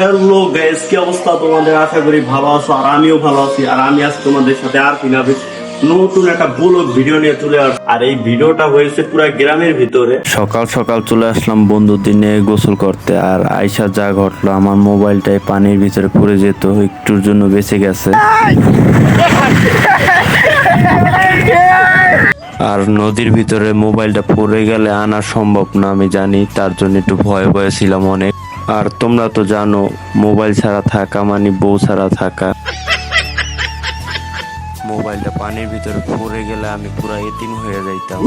Hello guys, কি অবস্থা? তোমাদের আশা করি ভালো আছো, আর আমিও ভালো আছি। আর আমি আজ তোমাদের সাথে আর কি নাবে নতুন একটা ব্লগ ভিডিও নিয়ে চলে আস আর এই ভিডিওটা হয়েছে পুরো গ্রামের ভিতরে। সকাল সকাল চলে আসলাম বন্ধুদের নিয়ে গোসল করতে, আর আয়সা যা ঘটলো, আমার মোবাইলটাই পানির ভিতরে পড়ে যেত, একটুর জন্য বেঁচে গেছে। আর নদীর ভিতরে মোবাইলটা পড়ে গেলে আনা সম্ভব না, আমি জানি, তার জন্য একটু ভয় ভয়ে ছিলাম অনেক। আর তোমরা তো জানো, মোবাইল ছাড়া থাকা মানে বউ ছাড়া থাকা। মোবাইলটা পানির ভিতরে পড়ে গেলে আমি পুরো এতিম হয়ে যাইতাম।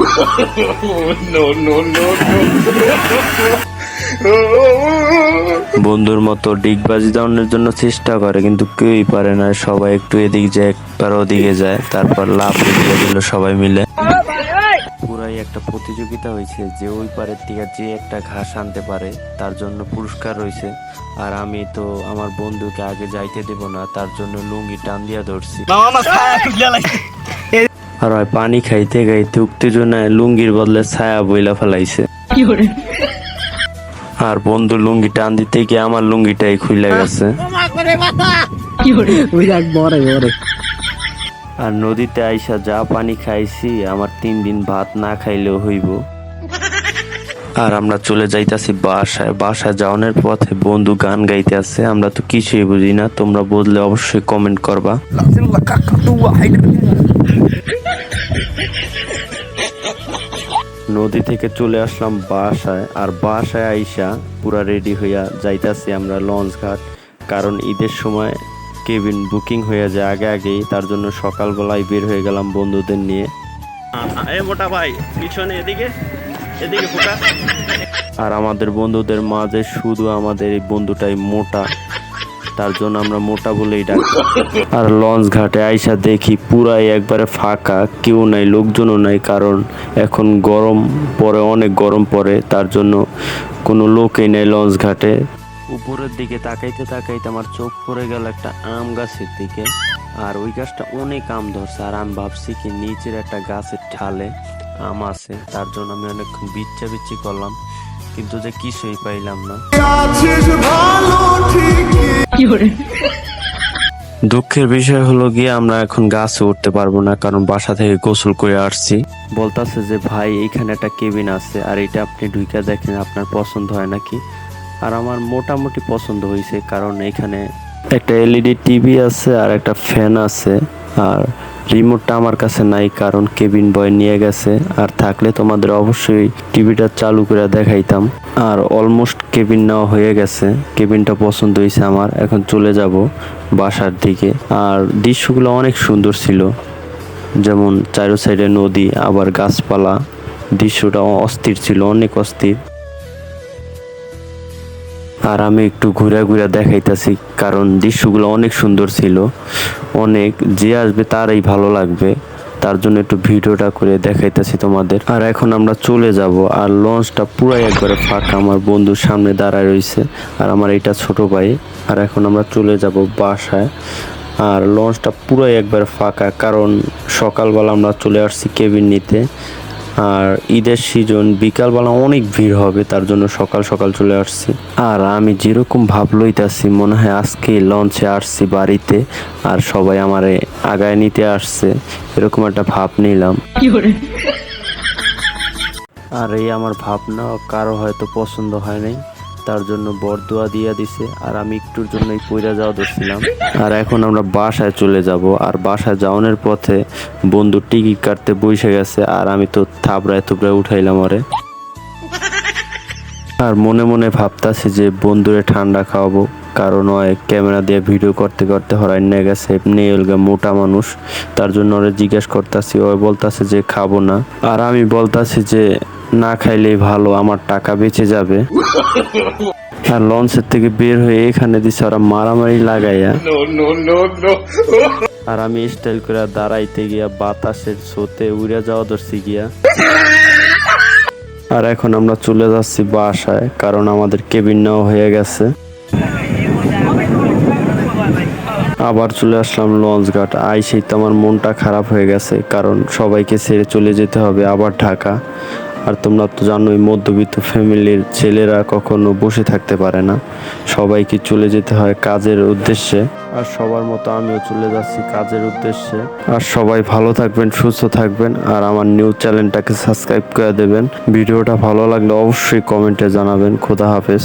বন্ধুর মতো ডিগবাজি দেওয়ানোর জন্য চেষ্টা করে, কিন্তু কেউই পারে না। সবাই একটু এদিক যায়, একবার ওদিকে যায়, তারপর লাভ দিয়ে সবাই মিলে। একটা প্রতিযোগিতা হয়েছে যে ওই পারের থেকে যে একটা ঘাস আনতে পারে তার জন্য পুরস্কার রয়েছে। আর আমি তো আমার বন্ধুকে আগে যাইতে দেব না তার জন্য লুঙ্গি টান দিয়া ধরছি। আর ওই পানি খাইতে খাইতে উত্তেজনায় লুঙ্গির বদলে ছায়া বইলা ফেলাইছে। আর বন্ধু লুঙ্গি টান দিতে গিয়ে আমার লুঙ্গিটাই খুলে গেছে। আর নদীতে আইসা যা পানি খাইছি আমার তিন দিন ভাত না খাইলেও হইব। আর আমরা চলে যাইতাছি বাসায়। বাসায় যাওয়ানোর পথে বন্ধু গান গাইতে আছে আমরা তো কিছুই বুঝি না। তোমরা বুঝলে অবশ্যই কমেন্ট করবা। নদী থেকে চলে আসলাম বাসায় আর বাসায় আইসা পুরা রেডি হইয়া যাইতাছি আমরা লঞ্চ ঘাট কারণ ঈদের সময় কেবিন বুকিং হয়ে যায় আগে আগেই তার জন্য সকালবেলায় বের হয়ে গেলাম বন্ধুদের নিয়ে। এ মোটা ভাই পিছনে এদিকে? এদিকে আর আমাদের বন্ধুদের মাঝে শুধু আমাদের এই বন্ধুটাই মোটা। তার জন্য আমরা মোটা বলেই ডাকি। আর লঞ্চ ঘাটে আইসা দেখি পুরাই একবারে ফাঁকা কেউ নাই লোকজনও নাই কারণ এখন গরম পরে অনেক গরম পড়ে তার জন্য কোনো লোকই নেই লঞ্চ ঘাটে। উপরের দিকে তাকাইতে তাকাইতে আমার চোখ পড়ে গেল একটা আম গাছের দিকে। আর ওই গাছটা অনেক আম ধরছে। আর আমি ভাবছি কি নিচের একটা গাছের ঠালে আম আছে। তার জন্য আমি অনেকক্ষণ বিচ্ছা বিচ্ছি করলাম। কিন্তু যে কিছুই পাইলাম না। দুঃখের বিষয় হলো গিয়ে আমরা এখন গাছে উঠতে পারব না, কারণ বাসা থেকে গোসল করে আসছি। বলতাছে যে, ভাই, এইখানে একটা কেবিন আছে। আর এটা আপনি ঢুকে দেখেন, আপনার পছন্দ হয় নাকি? আর আমার মোটামুটি পছন্দ হয়েছে, কারণ এখানে একটা এলইডি টিভি আছে আর একটা ফ্যান আছে, আর রিমোটটা আমার কাছে নাই, কারণ কেবিন বয় নিয়ে গেছে, আর থাকলে তোমাদের অবশ্যই টিভিটা চালু করে দেখাইতাম। আর অলমোস্ট কেবিন নেওয়া হয়ে গেছে কেবিনটা পছন্দ হয়েছে আমার, এখন চলে যাব বাসার দিকে। আর দৃশ্যগুলো অনেক সুন্দর ছিল, যেমন চারো সাইডে নদী, আবার গাছপালা, দৃশ্যটা অস্থির ছিল, অনেক অস্থির। আর আমি একটু ঘুরে ঘুরে দেখাইতেছি, কারণ দৃশ্যগুলো অনেক সুন্দর ছিল। অনেক যে আসবে তারই ভালো লাগবে। তার জন্য একটু ভিডিওটা করে দেখাইতেছি তোমাদের। আর এখন আমরা চলে যাব, আর লঞ্চটা পুরাই একবারে ফাঁকা। আমার বন্ধুর সামনে দাঁড়ায় রয়েছে, আর আমার এটা ছোট ভাই। আর এখন আমরা চলে যাব বাসায়। আর লঞ্চটা পুরাই একবার ফাঁকা, কারণ সকালবেলা আমরা চলে আসছি কেবিন নিতে। আর ঈদের সিজন বিকালবেলা অনেক ভিড় হবে তার জন্য সকাল সকাল চলে আসছি। আর আমি যেরকম ভাব লইতাছি মনে হয় আজকে লঞ্চে আসছি বাড়িতে আর সবাই আমারে আগায় নিতে আসছে এরকম একটা ভাব নিলাম। আর এই আমার ভাবনা কারও হয়তো পছন্দ হয় নাই। তার জন্য বরদোয়া দিয়ে দিছে, আর আমি একটুর জন্যই পইরা যাওয়া ধরছিলাম। আর এখন আমরা বাসায় চলে যাব, আর বাসায় যাওয়ানোর পথে বন্ধু টিকিট কাটতে বসে গেছে, আর আমি তো থাবড়ায় থুবড়ায় উঠাইলাম আরে আর মনে মনে ভাবতাছি যে বন্ধুরে ঠান্ডা খাওয়াবো, কারণ ওই ক্যামেরা দিয়ে ভিডিও করতে করতে হরাই নিয়ে গেছে, এমনি ওলগা মোটা মানুষ। তার জন্য ওরে জিজ্ঞেস করতেছি, ও বলতাছে যে খাব না। আর আমি বলতাছি যে না খাইলেই ভালো আমার টাকা বেঁচে যাবে। আর লঞ্চের থেকে বের হয়ে এখানে দিছে ওরা মারামারি লাগাইয়া। আর আমি স্টাইল করে দাঁড়াইতে গিয়া বাতাসের স্রোতে উড়ে যাওয়া ধরছি গিয়া। আর এখন আমরা চলে যাচ্ছি বাসায় কারণ আমাদের কেবিন নেওয়া হয়ে গেছে। আবার চলে আসলাম লঞ্চ ঘাট। আইসেই তো আমার মনটা খারাপ হয়ে গেছে কারণ সবাইকে ছেড়ে চলে যেতে হবে আবার ঢাকা। আর তোমরা তো জানোই, মধ্যবিত্ত ফ্যামিলির ছেলেরা কখনো বসে থাকতে পারে না। সবাইকে চলে যেতে হয় কাজের উদ্দেশ্যে। আর সবার মতো আমিও চলে যাচ্ছি কাজের উদ্দেশ্যে। আর সবাই ভালো থাকবেন, সুস্থ থাকবেন, আর আমার নিউজ চ্যানেলটাকে সাবস্ক্রাইব করে দেবেন। ভিডিওটা ভালো লাগলে অবশ্যই কমেন্টে জানাবেন। খোদা হাফেজ।